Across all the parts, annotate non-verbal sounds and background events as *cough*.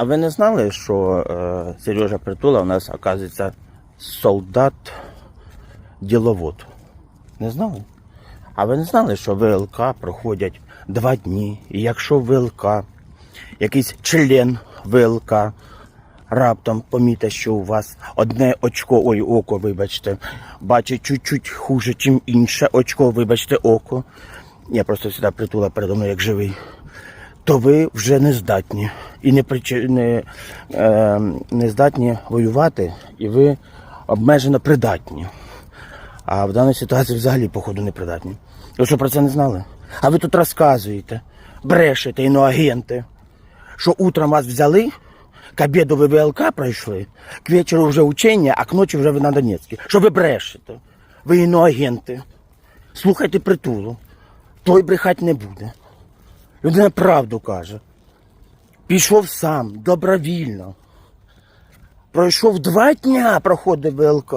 А ви не знали, що е, Сережа Притула у нас, оказується, солдат діловод? Не знали? А ви не знали, що ВЛК проходять два дні. І якщо ВЛК, якийсь член ВЛК раптом помітить, що у вас одне очко, ой, око, вибачте, бачить чуть-чуть хуже, чим інше очко, вибачте, око. Я просто сюди притула передо мною як живий. То ви вже не здатні. І не, причи- не, е, не здатні воювати, і ви обмежено придатні. А в даній ситуації взагалі, походу, не придатні. Ви що про це не знали? А ви тут розказуєте, брешете іноагенти, що утром вас взяли, к обіду ви ВЛК пройшли, к вечору вже учення, а к ночі вже ви на Донецькі. Що ви брешете? Ви іноагенти. Слухайте притулу. Той брехать не буде. Людина правду каже. Пішов сам, добровільно. Пройшов два дня, проходив ВЛК.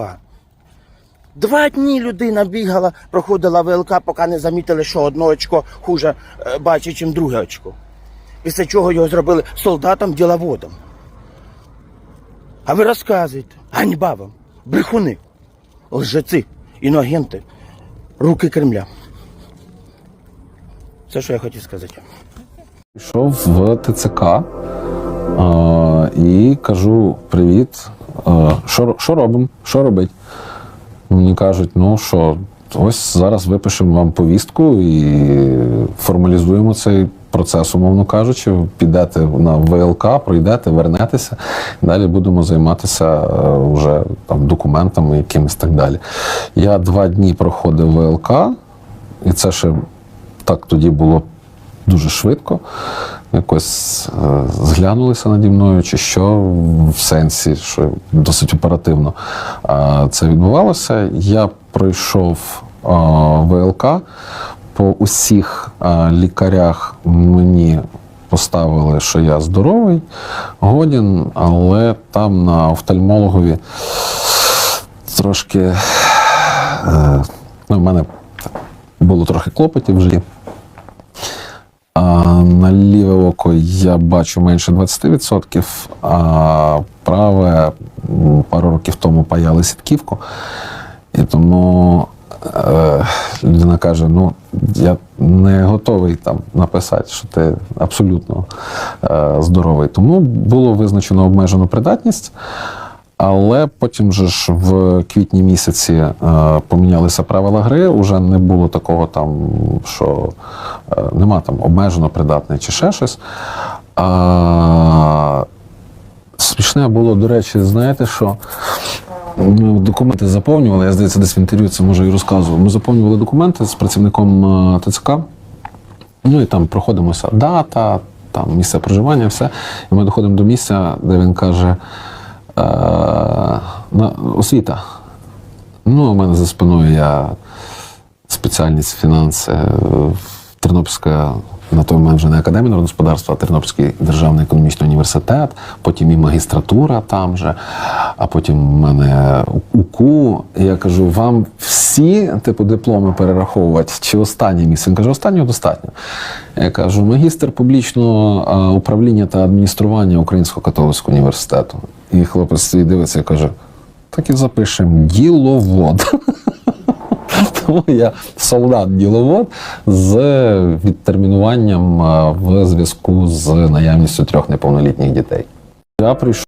Два дні людина бігала, проходила ВЛК, поки не замітили, що одне очко хуже е, бачить, ніж друге очко. Після чого його зробили солдатом діловодом. А ви розказуєте, ганьба вам, брехуни, лжеці, іноагенти, руки Кремля. Це що я хотів сказати. Пішов в ТЦК а, і кажу: привіт, що, що робимо? Що робить? Мені кажуть, ну що, ось зараз випишемо вам повістку і формалізуємо цей процес, умовно кажучи, підете на ВЛК, пройдете, вернетеся, далі будемо займатися е, вже там документами якимись так далі. Я два дні проходив ВЛК, і це ще так тоді було дуже швидко. Якось е, зглянулися наді мною, чи що в сенсі, що досить оперативно е, це відбувалося. Я пройшов е, ВЛК по усіх лікарях мені. Поставили, що я здоровий, годен, але там на офтальмологові трошки ну, в мене було трохи клопотів в житті. А на ліве око я бачу менше 20%, а праве пару років тому паяли сітківку. І тому е, людина каже: ну, я не готовий там написати, що ти абсолютно е, здоровий. Тому було визначено обмежену придатність. Але потім же ж в квітні місяці е, помінялися правила гри. Уже не було такого там, що е, нема там обмежено придатний чи ще щось. А, смішне було, до речі, знаєте, що документи заповнювали. Я здається, десь в інтерв'ю це може і розказував. Ми заповнювали документи з працівником е, ТЦК. Ну і там проходимося дата, там місце проживання, все. І ми доходимо до місця, де він каже: освіта. Ну, у мене за спиною я спеціальність фінанси е, Тернопільська. На той момент вже не академія народного господарства, а Тернопільський державний економічний університет, потім і магістратура там же, а потім в мене УКУ. І я кажу, вам всі типу дипломи перераховувати чи останнє місце? Він каже, останнього достатньо. Я кажу, магістр публічного управління та адміністрування Українського католицького університету. І хлопець стоїть дивиться і каже: так і запишемо діловод. *laughs* Тому я солдат-діловод з відтермінуванням в зв'язку з наявністю трьох неповнолітніх дітей. Я прийшов.